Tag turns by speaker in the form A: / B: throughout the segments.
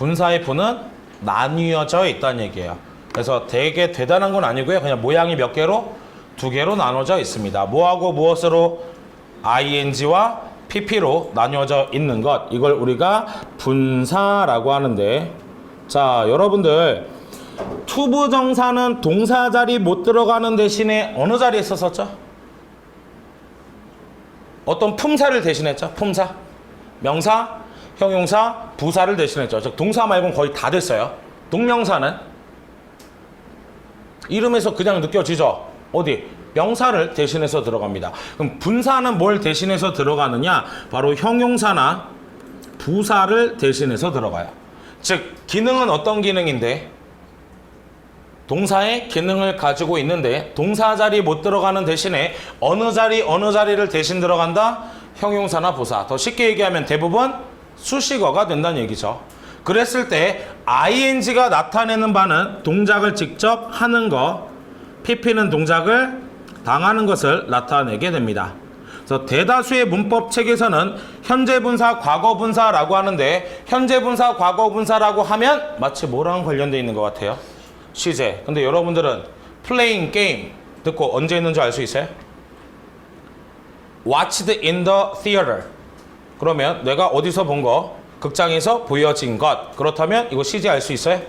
A: 분사의 분은 나뉘어져 있다는 얘기예요. 그래서 되게 대단한 건 아니고요. 그냥 모양이 몇 개로 두 개로 나눠져 있습니다. 뭐하고 무엇으로 ing와 pp로 나뉘어져 있는 것 이걸 우리가 분사라고 하는데 자 여러분들 투부 정사는 동사 자리 못 들어가는 대신에 어느 자리에 썼었죠? 어떤 품사를 대신했죠? 품사, 명사, 형용사, 부사를 대신했죠. 즉 동사 말고는 거의 다 됐어요. 동명사는 이름에서 그냥 느껴지죠. 어디? 명사를 대신해서 들어갑니다. 그럼 분사는 뭘 대신해서 들어가느냐? 바로 형용사나 부사를 대신해서 들어가요. 즉 기능은 어떤 기능인데? 동사의 기능을 가지고 있는데 동사 자리 못 들어가는 대신에 어느 자리 어느 자리를 대신 들어간다? 형용사나 부사. 더 쉽게 얘기하면 대부분 수식어가 된다는 얘기죠. 그랬을 때 ing가 나타내는 바는 동작을 직접 하는 거, pp는 동작을 당하는 것을 나타내게 됩니다. 그래서 대다수의 문법 책에서는 현재 분사, 과거 분사라고 하는데 현재 분사, 과거 분사라고 하면 마치 뭐랑 관련되어 있는 것 같아요? 시제. 근데 여러분들은 playing game 듣고 언제 있는지 알수 있어요? watched in the theater. 그러면 내가 어디서 본 거? 극장에서 보여진 것. 그렇다면 이거 시제 알수 있어요?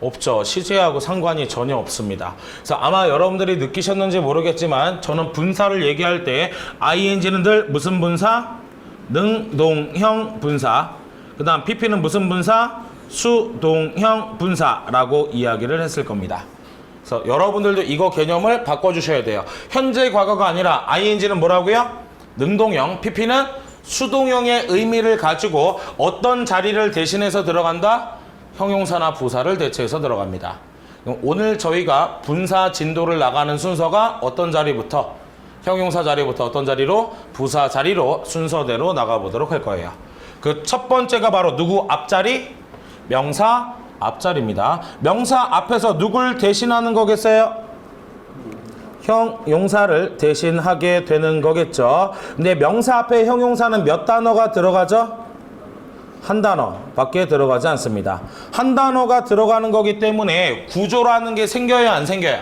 A: 없죠. 시제하고 상관이 전혀 없습니다. 그래서 아마 여러분들이 느끼셨는지 모르겠지만 저는 분사를 얘기할 때 ing는 늘 무슨 분사? 능동형 분사. 그 다음 pp는 무슨 분사? 수동형 분사라고 이야기를 했을 겁니다. 그래서 여러분들도 이거 개념을 바꿔주셔야 돼요. 현재 과거가 아니라 ing는 뭐라고요? 능동형, pp는 수동형의 의미를 가지고 어떤 자리를 대신해서 들어간다? 형용사나 부사를 대체해서 들어갑니다. 오늘 저희가 분사 진도를 나가는 순서가 어떤 자리부터? 형용사 자리부터 어떤 자리로? 부사 자리로 순서대로 나가보도록 할 거예요. 그 첫 번째가 바로 누구 앞자리? 명사 앞자리입니다. 명사 앞에서 누굴 대신하는 거겠어요? 형 용사를 대신하게 되는 거겠죠. 근데 명사 앞에 형 용사는 몇 단어가 들어가죠? 한 단어밖에 들어가지 않습니다. 한 단어가 들어가는 거기 때문에 구조라는 게 생겨요, 안 생겨요?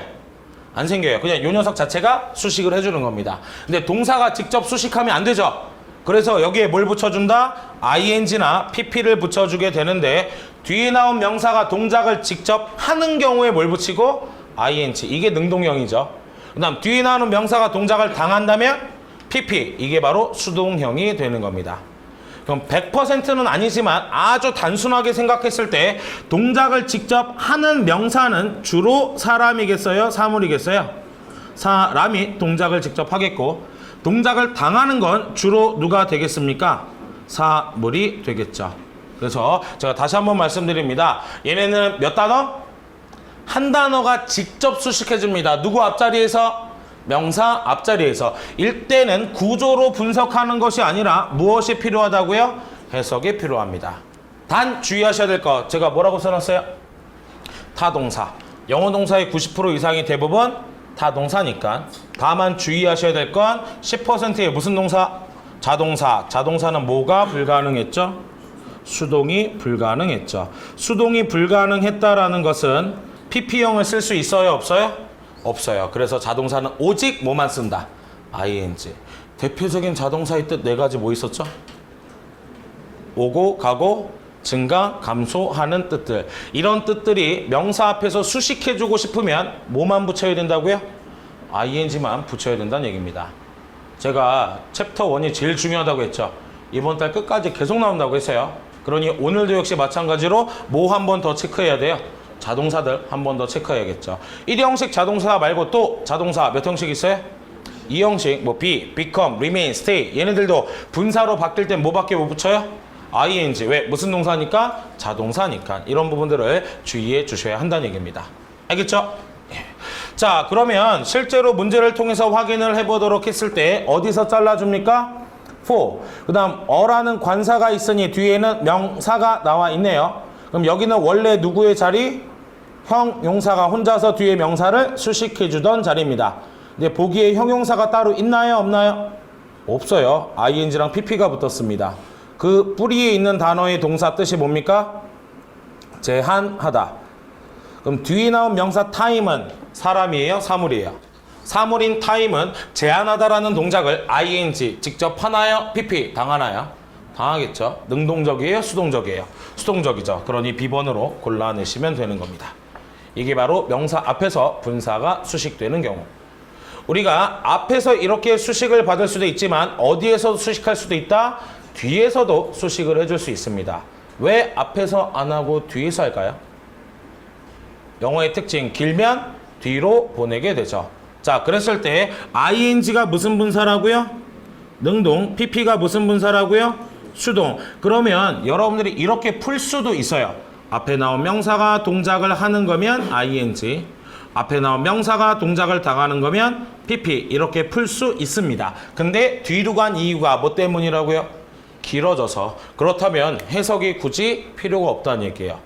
A: 안 생겨요. 그냥 요 녀석 자체가 수식을 해주는 겁니다. 근데 동사가 직접 수식하면 안 되죠. 그래서 여기에 뭘 붙여준다? ing나 pp를 붙여주게 되는데 뒤에 나온 명사가 동작을 직접 하는 경우에 뭘 붙이고 ing 이게 능동형이죠. 그 다음 뒤에 나오는 명사가 동작을 당한다면 pp 이게 바로 수동형이 되는 겁니다. 그럼 100%는 아니지만 아주 단순하게 생각했을 때 동작을 직접 하는 명사는 주로 사람이겠어요? 사물이겠어요? 사람이 동작을 직접 하겠고 동작을 당하는 건 주로 누가 되겠습니까? 사물이 되겠죠. 그래서 제가 다시 한번 말씀드립니다. 얘네는 몇 단어? 한 단어가 직접 수식해 줍니다. 누구 앞자리에서? 명사 앞자리에서 일때는 구조로 분석하는 것이 아니라 무엇이 필요하다고요? 해석이 필요합니다. 단 주의하셔야 될 것 제가 뭐라고 써놨어요? 타동사. 영어 동사의 90% 이상이 대부분 타동사니까 다만 주의하셔야 될 건 10%의 무슨 동사? 자동사. 자동사는 뭐가 불가능했죠? 수동이 불가능했죠. 수동이 불가능했다라는 것은 PP형을 쓸 수 있어요, 없어요? 없어요. 그래서 자동사는 오직 뭐만 쓴다? ing. 대표적인 자동사의 뜻 네 가지 뭐 있었죠? 오고 가고 증가 감소하는 뜻들. 이런 뜻들이 명사 앞에서 수식해 주고 싶으면 뭐만 붙여야 된다고요? ing만 붙여야 된다는 얘기입니다. 제가 챕터 1이 제일 중요하다고 했죠. 이번 달 끝까지 계속 나온다고 했어요. 그러니 오늘도 역시 마찬가지로 뭐 한 번 더 체크해야 돼요. 자동사들 한 번 더 체크해야겠죠. 1형식 자동사 말고 또 자동사 몇 형식 있어요? 2형식 뭐 be, become, remain, stay 얘네들도 분사로 바뀔 땐 뭐밖에 못 붙여요? ing 왜 무슨 동사니까 자동사니까 이런 부분들을 주의해 주셔야 한다는 얘기입니다. 알겠죠? 예. 자 그러면 실제로 문제를 통해서 확인을 해보도록 했을 때 어디서 잘라줍니까? for 그 다음 어라는 관사가 있으니 뒤에는 명사가 나와 있네요. 그럼 여기는 원래 누구의 자리? 형 용사가 혼자서 뒤에 명사를 수식해 주던 자리입니다. 근데 보기에 형용사가 따로 있나요? 없나요? 없어요. ing랑 pp가 붙었습니다. 그 뿌리에 있는 단어의 동사 뜻이 뭡니까? 제한하다. 그럼 뒤에 나온 명사 타임은 사람이에요? 사물이에요? 사물인 타임은 제한하다라는 동작을 ing 직접 하나요? pp 당하나요? 당하겠죠. 능동적이에요? 수동적이에요? 수동적이죠. 그러니 B번으로 골라내시면 되는 겁니다. 이게 바로 명사 앞에서 분사가 수식되는 경우. 우리가 앞에서 이렇게 수식을 받을 수도 있지만 어디에서 수식할 수도 있다? 뒤에서도 수식을 해줄 수 있습니다. 왜 앞에서 안 하고 뒤에서 할까요? 영어의 특징 길면 뒤로 보내게 되죠. 자, 그랬을 때 ing가 무슨 분사라고요? 능동, pp가 무슨 분사라고요? 수동. 그러면 여러분들이 이렇게 풀 수도 있어요. 앞에 나온 명사가 동작을 하는 거면 ing, 앞에 나온 명사가 동작을 당하는 거면 pp 이렇게 풀 수 있습니다. 근데 뒤로 간 이유가 뭐 때문이라고요? 길어져서. 그렇다면 해석이 굳이 필요가 없다는 얘기예요.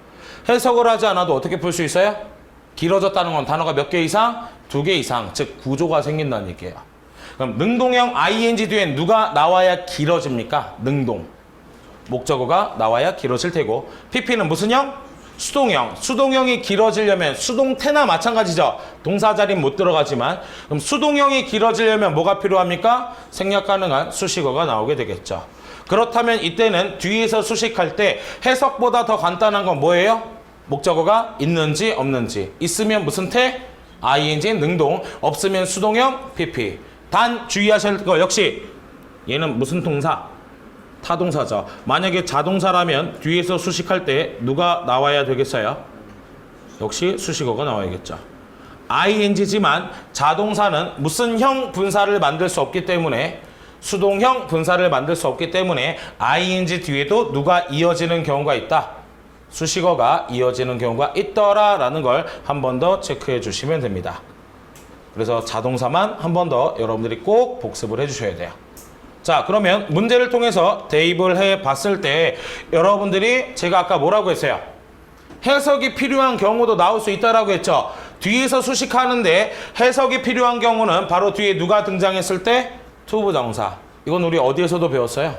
A: 해석을 하지 않아도 어떻게 풀 수 있어요? 길어졌다는 건 단어가 몇 개 이상? 두 개 이상, 즉 구조가 생긴다는 얘기예요. 그럼 능동형 ing 뒤에 누가 나와야 길어집니까? 능동. 목적어가 나와야 길어질 테고 pp는 무슨 형? 수동형. 수동형이 길어지려면 수동태나 마찬가지죠. 동사 자리는 못 들어가지만 그럼 수동형이 길어지려면 뭐가 필요합니까? 생략 가능한 수식어가 나오게 되겠죠. 그렇다면 이때는 뒤에서 수식할 때 해석보다 더 간단한 건 뭐예요? 목적어가 있는지 없는지 있으면 무슨 태? ing 능동 없으면 수동형 pp 단 주의하실 거 역시 얘는 무슨 동사? 타동사죠. 만약에 자동사라면 뒤에서 수식할 때 누가 나와야 되겠어요? 역시 수식어가 나와야겠죠. ing지만 자동사는 무슨 형 분사를 만들 수 없기 때문에 수동형 분사를 만들 수 없기 때문에 ing 뒤에도 누가 이어지는 경우가 있다. 수식어가 이어지는 경우가 있더라라는 걸 한 번 더 체크해 주시면 됩니다. 그래서 자동사만 한 번 더 여러분들이 꼭 복습을 해 주셔야 돼요. 자, 그러면 문제를 통해서 대입을 해 봤을 때 여러분들이 제가 아까 뭐라고 했어요? 해석이 필요한 경우도 나올 수 있다라고 했죠. 뒤에서 수식하는데 해석이 필요한 경우는 바로 뒤에 누가 등장했을 때 투부정사. 이건 우리 어디에서도 배웠어요?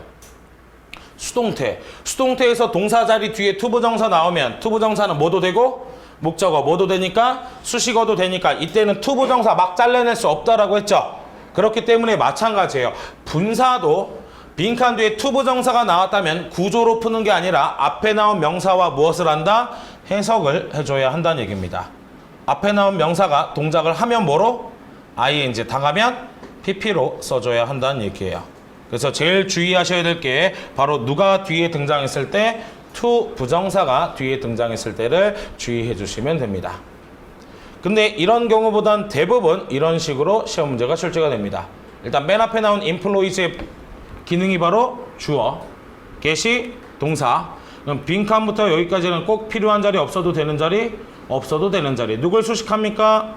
A: 수동태. 수동태에서 동사 자리 뒤에 투부정사 나오면 투부정사는 뭐도 되고 목적어 뭐도 되니까 수식어도 되니까 이때는 투부정사 막 잘라낼 수 없다라고 했죠. 그렇기 때문에 마찬가지예요. 분사도 빈칸 뒤에 투부정사가 나왔다면 구조로 푸는 게 아니라 앞에 나온 명사와 무엇을 한다? 해석을 해줘야 한다는 얘기입니다. 앞에 나온 명사가 동작을 하면 뭐로? ing 당하면 pp로 써줘야 한다는 얘기예요. 그래서 제일 주의하셔야 될 게 바로 누가 뒤에 등장했을 때 to 부정사가 뒤에 등장했을 때를 주의해 주시면 됩니다. 근데 이런 경우보단 대부분 이런 식으로 시험 문제가 출제가 됩니다. 일단 맨 앞에 나온 employees의 기능이 바로 주어, get이 동사. 그럼 빈칸부터 여기까지는 꼭 필요한 자리 없어도 되는 자리, 없어도 되는 자리. 누굴 수식합니까?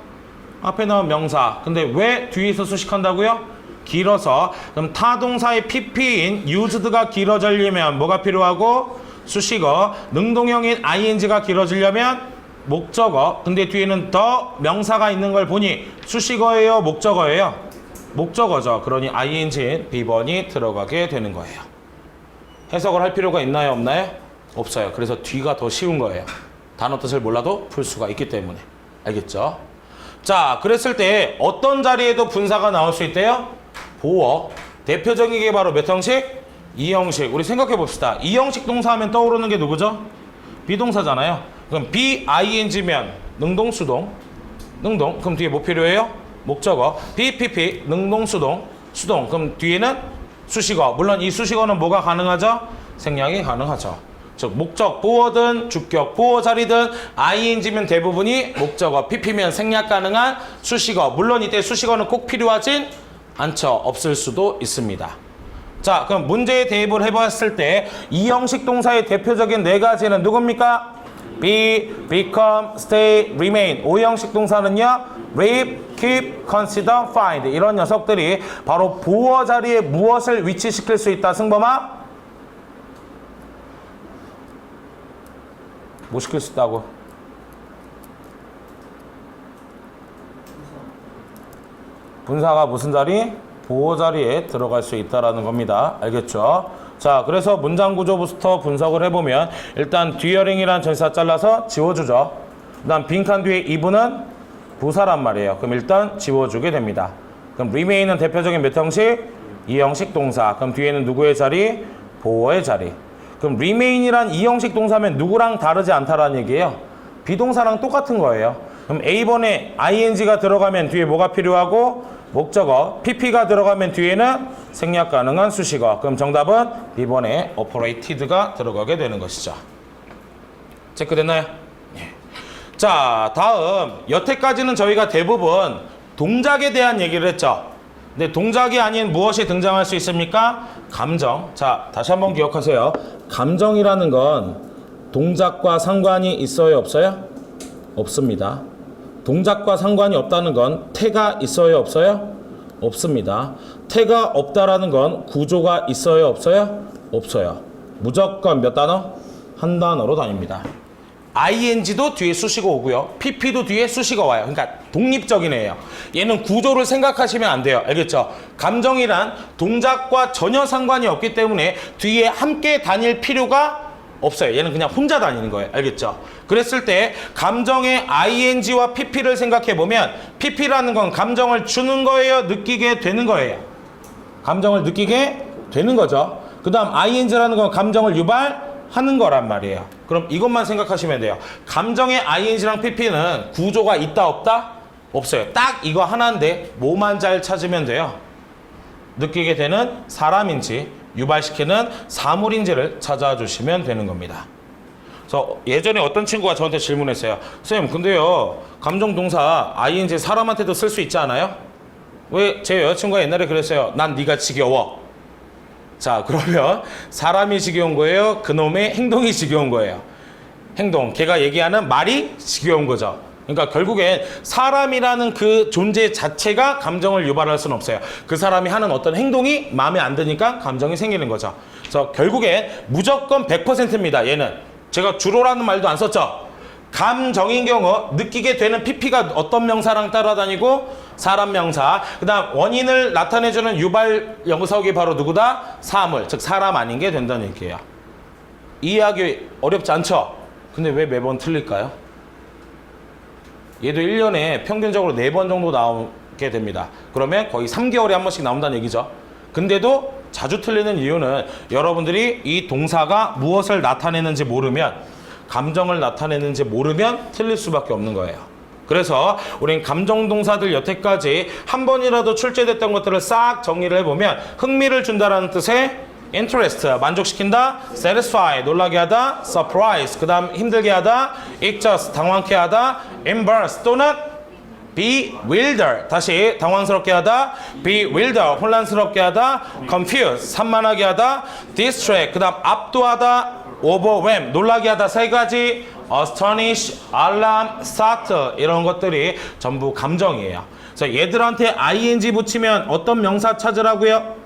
A: 앞에 나온 명사. 근데 왜 뒤에서 수식한다고요? 길어서 그럼 타동사의 pp인 used가 길어지려면 뭐가 필요하고 수식어 능동형인 ing가 길어지려면 목적어. 근데 뒤에는 더 명사가 있는 걸 보니 수식어예요 목적어예요? 목적어죠. 그러니 ing인 b번이 들어가게 되는 거예요. 해석을 할 필요가 있나요 없나요? 없어요. 그래서 뒤가 더 쉬운 거예요. 단어 뜻을 몰라도 풀 수가 있기 때문에. 알겠죠? 자 그랬을 때 어떤 자리에도 분사가 나올 수 있대요? 보어. 대표적인 게 바로 몇 형식? 이 형식. 우리 생각해 봅시다. 이 형식 동사하면 떠오르는 게 누구죠? 비동사잖아요 그럼 BING면 능동 수동? 능동? 그럼 뒤에 뭐 필요해요? 목적어. BPP 능동 수동? 수동. 그럼 뒤에는 수식어. 물론 이 수식어는 뭐가 가능하죠? 생략이 가능하죠. 즉 목적 보어든 주격 보어 자리든 ing면 대부분이 목적어. Pp면 생략 가능한 수식어. 물론 이때 수식어는 꼭 필요하진 않죠. 없을 수도 있습니다. 자 그럼 문제에 대입을 해봤을 때 이 형식 동사의 대표적인 네 가지는 누굽니까? Be, become, stay, remain. 오 형식 동사는요. rape, keep, consider, find. 이런 녀석들이 바로 보어 자리에 무엇을 위치시킬 수 있다. 승범아? 뭐 시킬 수 있다고? 분사가 무슨 자리? 보호 자리에 들어갈 수 있다라는 겁니다. 알겠죠? 자, 그래서 문장 구조부터 분석을 해보면 일단 듀어링이란 전사 잘라서 지워주죠. 그 다음 빈칸 뒤에 이분은 부사란 말이에요. 그럼 일단 지워주게 됩니다. 그럼 remain은 대표적인 몇 형식? 이 형식 동사. 그럼 뒤에는 누구의 자리? 보어의 자리. 그럼 remain이란 이 형식 동사면 누구랑 다르지 않다라는 얘기예요. 비동사랑 똑같은 거예요. 그럼 A번에 ing가 들어가면 뒤에 뭐가 필요하고 목적어, pp가 들어가면 뒤에는 생략 가능한 수식어. 그럼 정답은 B번에 operated가 들어가게 되는 것이죠. 체크됐나요? 예. 자, 다음 여태까지는 저희가 대부분 동작에 대한 얘기를 했죠. 근데 동작이 아닌 무엇이 등장할 수 있습니까? 감정. 자, 다시 한번 기억하세요. 감정이라는 건 동작과 상관이 있어요, 없어요? 없습니다. 동작과 상관이 없다는 건 태가 있어요, 없어요? 없습니다. 태가 없다라는 건 구조가 있어요, 없어요? 없어요. 무조건 몇 단어? 한 단어로 다닙니다. ing도 뒤에 수식어 오고요. pp도 뒤에 수식어 와요. 그러니까 독립적인 애예요. 얘는 구조를 생각하시면 안 돼요. 알겠죠? 감정이란 동작과 전혀 상관이 없기 때문에 뒤에 함께 다닐 필요가 없어요. 얘는 그냥 혼자 다니는 거예요. 알겠죠? 그랬을 때 감정의 ing와 pp를 생각해 보면 pp라는 건 감정을 주는 거예요. 느끼게 되는 거예요. 감정을 느끼게 되는 거죠. 그 다음 ing라는 건 감정을 유발하는 거란 말이에요. 그럼 이것만 생각하시면 돼요. 감정의 ing랑 pp는 구조가 있다 없다? 없어요. 딱 이거 하나인데 뭐만 잘 찾으면 돼요. 느끼게 되는 사람인지 유발시키는 사물인지를 찾아주시면 되는 겁니다. 그래서 예전에 어떤 친구가 저한테 질문했어요. 선생님, 근데요, 감정 동사 ing 사람한테도 쓸 수 있지 않아요? 왜 제 여자친구가 옛날에 그랬어요. 난 네가 지겨워. 자, 그러면 사람이 지겨운 거예요? 그놈의 행동이 지겨운 거예요? 행동. 걔가 얘기하는 말이 지겨운 거죠. 그러니까 결국엔 사람이라는 그 존재 자체가 감정을 유발할 수는 없어요. 그 사람이 하는 어떤 행동이 마음에 안 드니까 감정이 생기는 거죠. 그래서 결국엔 무조건 100%입니다. 얘는. 제가 주로라는 말도 안 썼죠. 감정인 경우 느끼게 되는 pp가 어떤 명사랑 따라다니고 사람 명사. 그다음 원인을 나타내주는 유발 영석이 바로 누구다? 사물 즉 사람 아닌 게 된다는 얘기예요. 이해하기 어렵지 않죠? 근데 왜 매번 틀릴까요? 얘도 1년에 평균적으로 4번 정도 나오게 됩니다. 그러면 거의 3개월에 한 번씩 나온다는 얘기죠. 근데도 자주 틀리는 이유는 여러분들이 이 동사가 무엇을 나타내는지 모르면 감정을 나타내는지 모르면 틀릴 수밖에 없는 거예요. 그래서 우린 감정 동사들 여태까지 한 번이라도 출제됐던 것들을 싹 정리를 해보면 흥미를 준다라는 뜻의 interest 만족시킨다, satisfy 놀라게 하다, surprise 그 다음 힘들게 하다, exhaust 당황케 하다, embarrass 또는 bewilder 다시 당황스럽게 하다, bewilder 혼란스럽게 하다, confuse 산만하게 하다, distract 그 다음 압도하다, overwhelm 놀라게 하다 세 가지 astonish, alarm, startle 이런 것들이 전부 감정이에요. 그래서 얘들한테 ing 붙이면 어떤 명사 찾으라고요?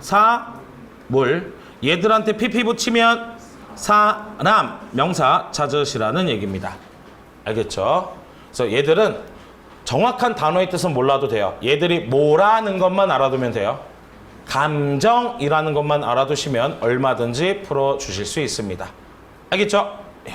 A: 사물. 얘들한테 pp 붙이면 사람 명사 찾으시라는 얘기입니다. 알겠죠? 그래서 얘들은 정확한 단어의 뜻은 몰라도 돼요. 얘들이 뭐라는 것만 알아두면 돼요. 감정이라는 것만 알아두시면 얼마든지 풀어주실 수 있습니다. 알겠죠? 예.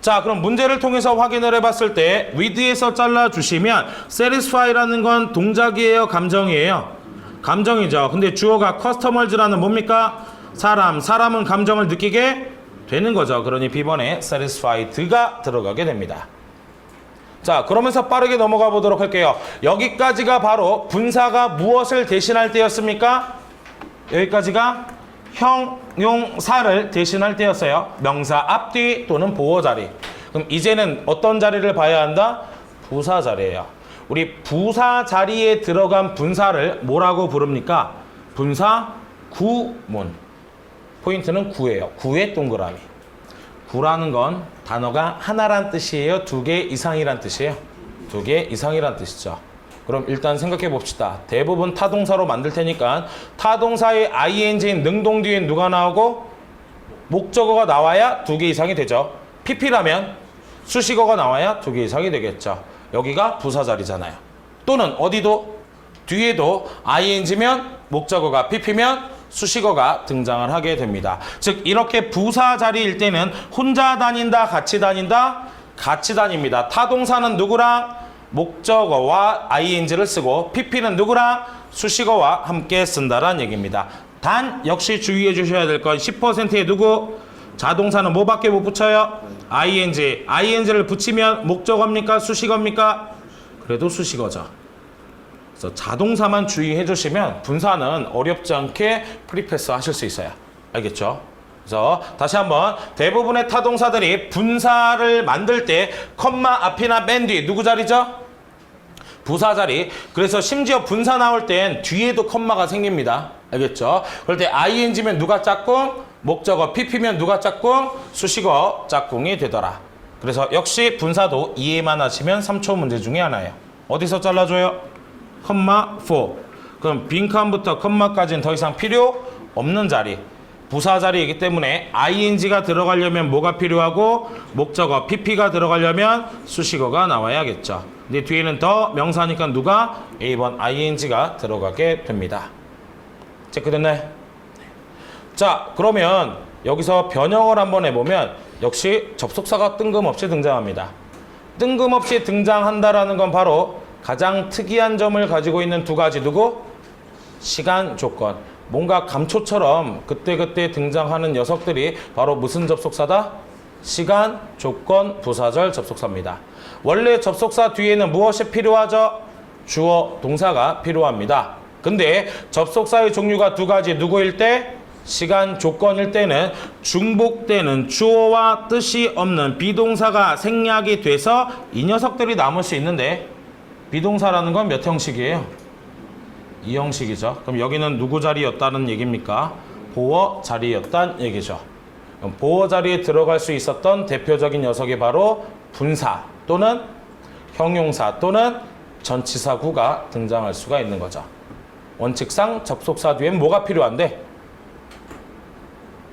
A: 자, 그럼 문제를 통해서 확인을 해봤을 때 with에서 잘라주시면 satisfy라는 건 동작이에요, 감정이에요? 감정이죠. 근데 주어가 customers라는 뭡니까? 사람, 사람은 감정을 느끼게 되는 거죠. 그러니 B번에 satisfied가 들어가게 됩니다. 자, 그러면서 빠르게 넘어가 보도록 할게요. 여기까지가 바로 분사가 무엇을 대신할 때였습니까? 여기까지가 형용사를 대신할 때였어요. 명사 앞뒤 또는 보어 자리. 그럼 이제는 어떤 자리를 봐야 한다? 부사 자리예요. 우리 부사 자리에 들어간 분사를 뭐라고 부릅니까? 분사 구문. 포인트는 구예요. 구의 동그라미. 구라는 건 단어가 하나란 뜻이에요? 두 개 이상이란 뜻이에요? 두 개 이상이란 뜻이죠. 그럼 일단 생각해 봅시다. 대부분 타동사로 만들 테니까 타동사의 ing인 능동 뒤엔 누가 나오고 목적어가 나와야 두 개 이상이 되죠. pp라면 수식어가 나와야 두 개 이상이 되겠죠. 여기가 부사 자리잖아요. 또는 어디도 뒤에도 ing면 목적어가 pp면 수식어가 등장을 하게 됩니다. 즉 이렇게 부사 자리일 때는 혼자 다닌다, 같이 다닌다, 같이 다닙니다. 타동사는 누구랑 목적어와 ing를 쓰고 pp는 누구랑 수식어와 함께 쓴다라는 얘기입니다. 단 역시 주의해 주셔야 될 건 10%의 누구 자동사는 뭐밖에 못 붙여요? ing. ing를 붙이면 목적어입니까? 수식어입니까? 그래도 수식어죠. 그래서 자동사만 주의해 주시면 분사는 어렵지 않게 프리패스 하실 수 있어요. 알겠죠? 그래서 다시 한번 대부분의 타동사들이 분사를 만들 때 컴마 앞이나 맨 뒤 누구 자리죠? 부사 자리. 그래서 심지어 분사 나올 땐 뒤에도 컴마가 생깁니다. 알겠죠? 그럴 때 ing면 누가 짝꿍? 목적어 pp면 누가 짝꿍? 수식어 짝꿍이 되더라. 그래서 역시 분사도 이해만 하시면 3초 문제 중에 하나예요. 어디서 잘라줘요? 컴마 4. 그럼 빈칸부터 컴마까지는 더 이상 필요 없는 자리. 부사 자리이기 때문에 ing가 들어가려면 뭐가 필요하고 목적어 pp가 들어가려면 수식어가 나와야겠죠. 근데 뒤에는 더 명사니까 누가 A번 ing가 들어가게 됩니다. 체크됐나요? 자, 그러면 여기서 변형을 한번 해보면 역시 접속사가 뜬금없이 등장합니다. 뜬금없이 등장한다라는 건 바로 가장 특이한 점을 가지고 있는 두 가지 누구? 시간 조건. 뭔가 감초처럼 그때그때 등장하는 녀석들이 바로 무슨 접속사다? 시간, 조건, 부사절 접속사입니다. 원래 접속사 뒤에는 무엇이 필요하죠? 주어, 동사가 필요합니다. 근데 접속사의 종류가 두 가지 누구일 때? 시간 조건일 때는 중복되는 주어와 뜻이 없는 비동사가 생략이 돼서 이 녀석들이 남을 수 있는데 비동사라는 건 몇 형식이에요? 이 형식이죠. 그럼 여기는 누구 자리였다는 얘기입니까? 보어 자리였단 얘기죠. 보어 자리에 들어갈 수 있었던 대표적인 녀석이 바로 분사 또는 형용사 또는 전치사구가 등장할 수가 있는 거죠. 원칙상 접속사 뒤엔 뭐가 필요한데?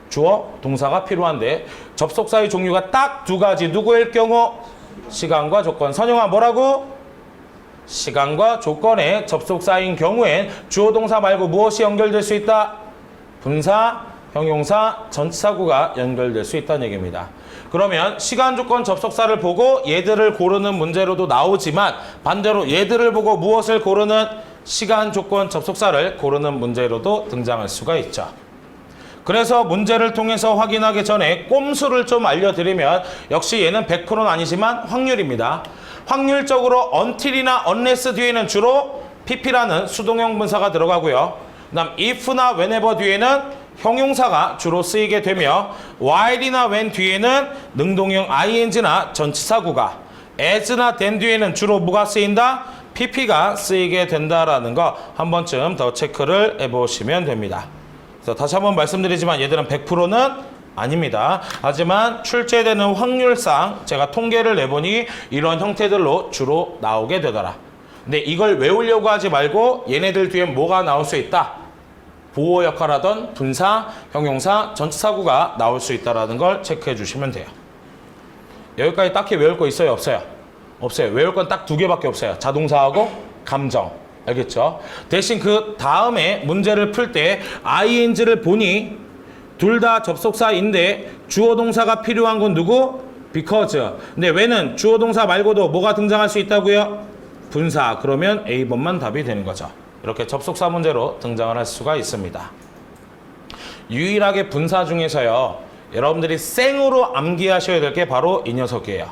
A: 주어, 동사가 필요한데 접속사의 종류가 딱 두 가지 누구일 경우 시간과 조건 선영아 뭐라고? 시간과 조건의 접속 사인 경우엔 주어 동사 말고 무엇이 연결될 수 있다? 분사, 형용사, 전치사구가 연결될 수 있다는 얘기입니다. 그러면 시간 조건 접속사를 보고 얘들을 고르는 문제로도 나오지만 반대로 얘들을 보고 무엇을 고르는 시간 조건 접속사를 고르는 문제로도 등장할 수가 있죠. 그래서 문제를 통해서 확인하기 전에 꼼수를 좀 알려드리면 역시 얘는 100%는 아니지만 확률입니다. 확률적으로 until이나 unless 뒤에는 주로 pp라는 수동형 분사가 들어가고요. 그다음 if나 whenever 뒤에는 형용사가 주로 쓰이게 되며 while이나 when 뒤에는 능동형 ing나 전치사구가 as나 then 뒤에는 주로 뭐가 쓰인다? pp가 쓰이게 된다라는 거 한 번쯤 더 체크를 해보시면 됩니다. 그래서 다시 한번 말씀드리지만 얘들은 100%는 아닙니다. 하지만 출제되는 확률상 제가 통계를 내보니 이런 형태들로 주로 나오게 되더라. 근데 이걸 외우려고 하지 말고 얘네들 뒤에 뭐가 나올 수 있다. 보호 역할하던 분사, 형용사, 전치사구가 나올 수 있다는 걸 체크해 주시면 돼요. 여기까지 딱히 외울 거 있어요? 없어요? 없어요. 외울 건 딱 두 개밖에 없어요. 자동사하고 감정. 알겠죠? 대신 그 다음에 문제를 풀 때 ing를 보니 둘 다 접속사인데 주어 동사가 필요한 건 누구? because. 근데 왜는 주어 동사 말고도 뭐가 등장할 수 있다고요? 분사. 그러면 A번만 답이 되는 거죠. 이렇게 접속사 문제로 등장을 할 수가 있습니다. 유일하게 분사 중에서요. 여러분들이 생으로 암기하셔야 될 게 바로 이 녀석이에요.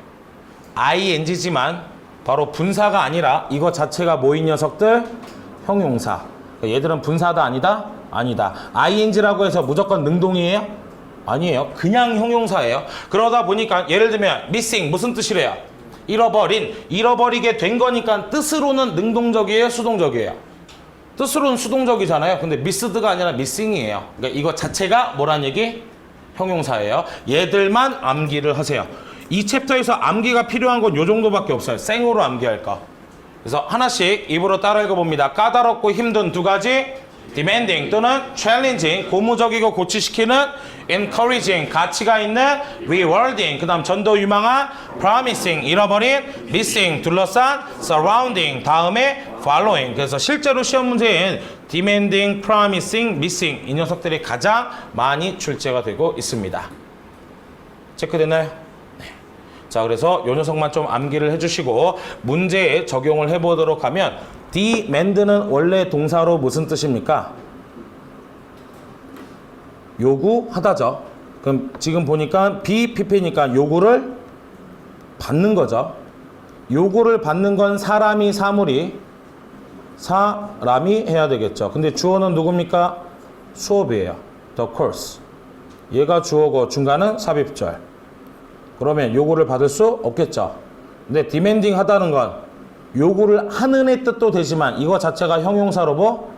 A: ing지만 바로 분사가 아니라 이거 자체가 뭐인 녀석들? 형용사. 그러니까 얘들은 분사다 아니다? 아니다. ing라고 해서 무조건 능동이에요? 아니에요. 그냥 형용사예요. 그러다 보니까 예를 들면 missing 무슨 뜻이래요? 잃어버린, 잃어버리게 된 거니까 뜻으로는 능동적이에요? 수동적이에요? 뜻으로는 수동적이잖아요. 근데 missed가 아니라 missing이에요. 그러니까 이거 자체가 뭐란 얘기? 형용사예요. 얘들만 암기를 하세요. 이 챕터에서 암기가 필요한 건 요 정도밖에 없어요. 생으로 암기할 거. 그래서 하나씩 입으로 따라 읽어봅니다. 까다롭고 힘든 두 가지. Demanding 또는 challenging 고무적이고 고치시키는 encouraging 가치가 있는 rewarding 그 다음 전도 유망한 promising 잃어버린 missing 둘러싼 surrounding 다음에 following 그래서 실제로 시험 문제엔 demanding, promising, missing 이 녀석들이 가장 많이 출제가 되고 있습니다. 체크됐나요? 네. 자, 그래서 요 녀석만 좀 암기를 해주시고 문제에 적용을 해보도록 하면 demand는 원래 동사로 무슨 뜻입니까? 요구하다죠. 그럼 지금 보니까 BPP니까 요구를 받는 거죠. 요구를 받는 건 사람이 사물이 사람이 해야 되겠죠. 근데 주어는 누굽니까? 수업이에요. The course. 얘가 주어고 중간은 삽입절. 그러면 요구를 받을 수 없겠죠. 근데 디맨딩 하다는 건 요구를 하는 애 뜻도 되지만 이거 자체가 형용사로 뭐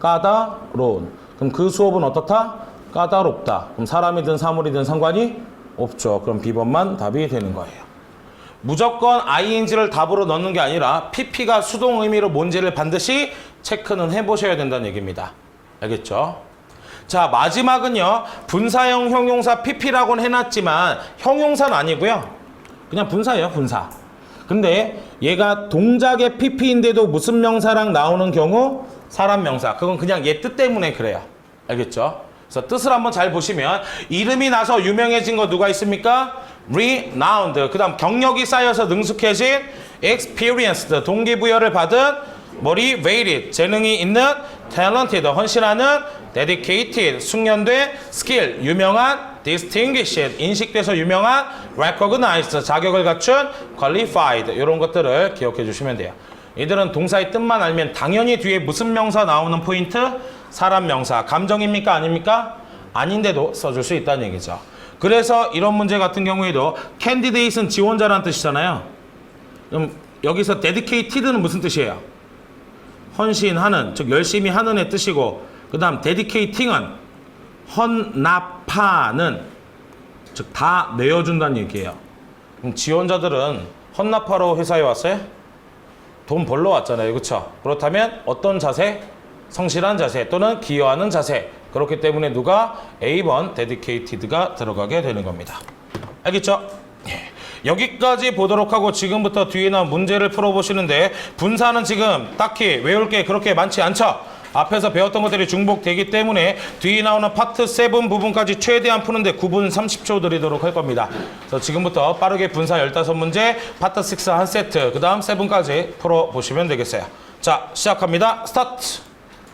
A: 까다로운. 그럼 그 수업은 어떻다? 까다롭다. 그럼 사람이든 사물이든 상관이 없죠. 그럼 B번만 답이 되는 거예요. 무조건 ing를 답으로 넣는 게 아니라 pp가 수동 의미로 뭔지를 반드시 체크는 해보셔야 된다는 얘기입니다. 알겠죠? 자 마지막은요 분사형 형용사 pp라고는 해놨지만 형용사는 아니고요 그냥 분사예요 분사 근데 얘가 동작의 pp인데도 무슨 명사랑 나오는 경우 사람 명사. 그건 그냥 얘 뜻 때문에 그래요. 알겠죠? 그래서 뜻을 한번 잘 보시면 이름이 나서 유명해진 거 누가 있습니까? renowned. 그 다음 경력이 쌓여서 능숙해진 experienced. 동기부여를 받은 motivated 재능이 있는 talented. 헌신하는 dedicated. 숙련된 skill. 유명한 distinguished 인식돼서 유명한 recognized 자격을 갖춘 qualified 이런 것들을 기억해 주시면 돼요. 이들은 동사의 뜻만 알면 당연히 뒤에 무슨 명사 나오는 포인트? 사람 명사. 감정입니까? 아닙니까? 아닌데도 써줄 수 있다는 얘기죠. 그래서 이런 문제 같은 경우에도 candidate은 지원자라는 뜻이잖아요. 그럼 여기서 dedicated는 무슨 뜻이에요? 헌신하는, 즉 열심히 하는 의 뜻이고 그 다음 dedicating은 헌납하는 즉 다 내어준다는 얘기예요. 그럼 지원자들은 헌납하러 회사에 왔어요? 돈 벌러 왔잖아요. 그렇죠? 그렇다면 어떤 자세? 성실한 자세 또는 기여하는 자세. 그렇기 때문에 누가 A번 dedicated가 들어가게 되는 겁니다. 알겠죠? 예. 여기까지 보도록 하고 지금부터 뒤에 나온 문제를 풀어보시는데 분사는 지금 딱히 외울 게 그렇게 많지 않죠? 앞에서 배웠던 것들이 중복되기 때문에 뒤에 나오는 파트 7 부분까지 최대한 푸는데 9분 30초 드리도록 할 겁니다. 그래서 지금부터 빠르게 분사 15문제, 파트 6 한 세트, 그 다음 7까지 풀어보시면 되겠어요. 자, 시작합니다. 스타트!